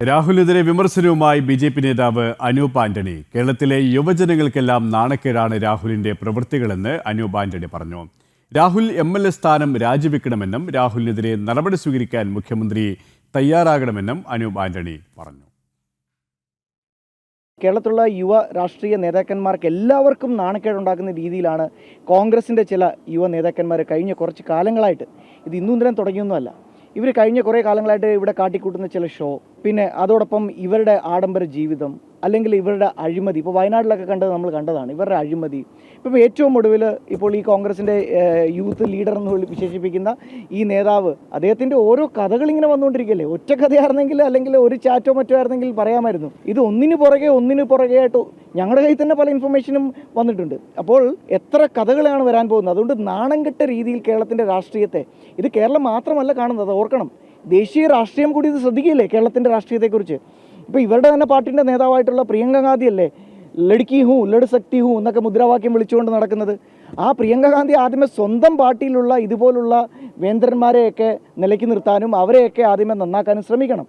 രാഹുലിനെതിരെ വിമർശനവുമായി B J P നേതാവ് അനൂപ് ആന്റണി. കേരളത്തിലെ യുവജനങ്ങൾക്കെല്ലാം നാണക്കേടാണ് രാഹുലിന്റെ പ്രവൃത്തികളെന്ന് അനൂപ് ആന്റണി പറഞ്ഞു. രാഹുൽ എം എൽ എ സ്ഥാനം രാജിവെക്കണമെന്നും രാഹുലിനെതിരെ നടപടി സ്വീകരിക്കാൻ മുഖ്യമന്ത്രി തയ്യാറാകണമെന്നും അനൂപ് ആന്റണി പറഞ്ഞു. കേരളത്തിലുള്ള യുവ രാഷ്ട്രീയ നേതാക്കന്മാർക്ക് എല്ലാവർക്കും നാണക്കേടുണ്ടാക്കുന്ന രീതിയിലാണ് കോൺഗ്രസിന്റെ ചില യുവ നേതാക്കന്മാർ കഴിഞ്ഞ കുറച്ച് കാലങ്ങളായിട്ട് ഇത് ഇന്നും തുടങ്ങിയൊന്നുമല്ല. ഇവർ കഴിഞ്ഞ കുറേ കാലങ്ങളായിട്ട് ഇവിടെ കാട്ടിക്കൂട്ടുന്ന ചില ഷോ പിന്നെ അതോടൊപ്പം ഇവരുടെ ആഡംബര ജീവിതം അല്ലെങ്കിൽ ഇവരുടെ അഴിമതി. ഇപ്പോൾ വയനാട്ടിലൊക്കെ കണ്ടത് നമ്മൾ കണ്ടതാണ്. ഇവരുടെ അഴിമതി. ഇപ്പം ഏറ്റവും ഒടുവിൽ ഇപ്പോൾ ഈ കോൺഗ്രസിന്റെ യൂത്ത് ലീഡർ എന്ന് വിശേഷിപ്പിക്കുന്ന ഈ നേതാവ് അദ്ദേഹത്തിന്റെ ഓരോ കഥകൾ ഇങ്ങനെ വന്നുകൊണ്ടിരിക്കുകയല്ലേ? ഒറ്റ കഥയായിരുന്നെങ്കിൽ അല്ലെങ്കിൽ ഒരു ചാറ്റോ മറ്റോ ആയിരുന്നെങ്കിൽ പറയാമായിരുന്നു. ഇത് ഒന്നിനു പുറകെ ഒന്നിനു പുറകെ ആയിട്ട് ഞങ്ങളുടെ കയ്യിൽ തന്നെ പല ഇൻഫർമേഷനും വന്നിട്ടുണ്ട്. അപ്പോൾ എത്ര കഥകളാണ് വരാൻ പോകുന്നത്? അതുകൊണ്ട് നാണം കെട്ട രീതിയിൽ കേരളത്തിന്റെ രാഷ്ട്രീയത്തെ ഇത് കേരളം മാത്രമല്ല കാണുന്നത് ഓർക്കണം. ദേശീയ രാഷ്ട്രീയം കൂടി ഇത് ശ്രദ്ധിക്കില്ലേ കേരളത്തിന്റെ രാഷ്ട്രീയത്തെക്കുറിച്ച്? ഇപ്പോൾ ഇവരുടെ തന്നെ പാർട്ടിന്റെ നേതാവായിട്ടുള്ള പ്രിയങ്ക ഗാന്ധി അല്ലേ? ലടുക്കി ഹൂ ലഡ് ശക്തി ഹൂ എന്നൊക്കെ മുദ്രാവാക്യം വിളിച്ചുകൊണ്ട് നടക്കുന്നത്. ആ പ്രിയങ്ക ഗാന്ധി ആദ്യമേ സ്വന്തം പാർട്ടിയിലുള്ള ഇതുപോലുള്ള വേന്ദ്രന്മാരെയൊക്കെ നിലയ്ക്ക് നിർത്താനും അവരെയൊക്കെ ആദ്യമേ നന്നാക്കാനും ശ്രമിക്കണം.